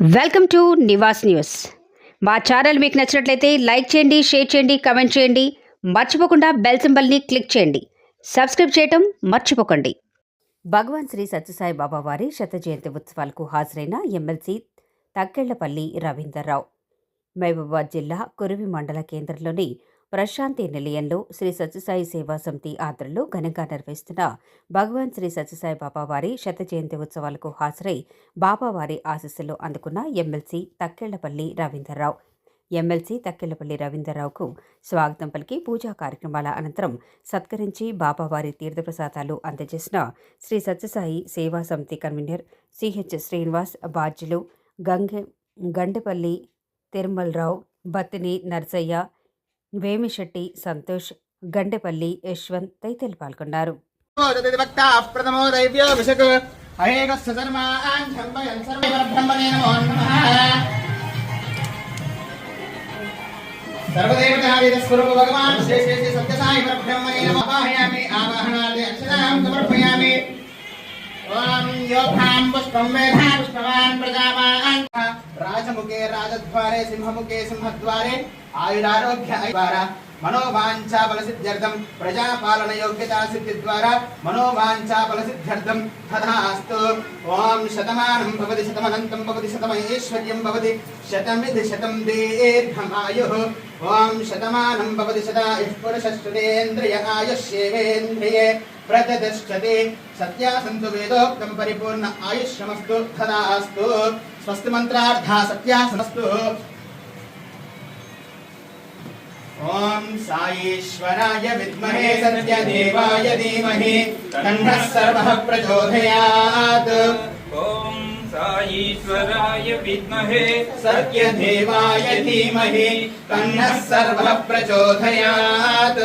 Welcome to Nivas news. మా channel మీకు నచ్చినట్లయితే లైక్ చేయండి షేర్ చేయండి కమెంట్ చేయండి. మర్చిపోకుండా బెల్ సింబల్ని క్లిక్ చేయండి. సబ్స్క్రైబ్ చేయటం మర్చిపోకండి. భగవాన్ శ్రీ సత్యసాయి బాబా వారి శత జయంతి ఉత్సవాలకు హాజరైన ఎమ్మెల్సీ తక్కెళ్ళపల్లి రవీందర్రావు మహబూబాబాద్ జిల్లా కురువి మండల కేంద్రంలోని ప్రశాంతి నిలయంలో శ్రీ సత్యసాయి సేవా సమితి ఆధ్వర్యంలో ఘనంగా నిర్వహిస్తున్న భగవాన్ శ్రీ సత్యసాయి బాబావారి శత జయంతి ఉత్సవాలకు హాజరై బాబావారి ఆశీస్సులు అందుకున్న ఎమ్మెల్సీ తక్కెళ్ళపల్లి రవీందర్రావు. ఎమ్మెల్సీ తక్కెళ్ళపల్లి రవీందర్రావుకు స్వాగతం పలికి పూజా కార్యక్రమాల అనంతరం సత్కరించి బాబావారి తీర్థప్రసాదాలు అందజేసిన శ్రీ సత్యసాయి సేవా సమితి కన్వీనర్ సిహెచ్ శ్రీనివాస్ బాధ్యులు గంగె గండెపల్లి తిరుమలరావు బత్తిని నర్సయ్య వేమిశెట్టి సంతోష్ గండెపల్లి యశ్వంత్ తదితరులు పాల్గొన్నారు. వక్త ప్రథమో సర్వదేవతావేదస్వరూప భగవాన్ శ్రీ శ్రీ శ్రీ సత్యసాయి పరబ్రహ్మణే నమః. ఆవాహయామి ఆవాహనాది అక్షరాం సమర్పయామి. ఓం యోధాం పుష్పం వేధా పుష్పవాన్ ప్రజావాన్. రాజముఖే రాజద్వారే సింహముఖే సింహద్వారే ఆయురారోగ్య ద్వారా మనోవాంఛా బలసిద్ధ్యర్థం ప్రజాపాలన యోగ్యతా సిద్ధి ద్వారా మనోవాంఛా బలసిద్ధ్యర్థం తథాస్తు. ఓం శతమానం భవతి శతమనంతం భవతి శతమైశ్వర్యం భవతి శతమిది శతం దీర్ఘమాయు. ఓం శతమానం భవతి శతాయుః పురుషశ్రుతేంద్రియ ఆయుష్యేవేంద్రియే ప్రతిష్టతే. సత్యాసంతు వేదోక్తం పరి परिपूर्ण आयुष समस्तु धनास्तु स्वस्ति मंत्रार्था सत्या ओम साईश्वराय विद्महे सत्य देवाय धीमहि तन्नः सर्वः प्रचोदयात्। ओम साईश्वराय विद्महे सत्य देवाय धीमहि तन्नः सर्वः प्रचोदयात्।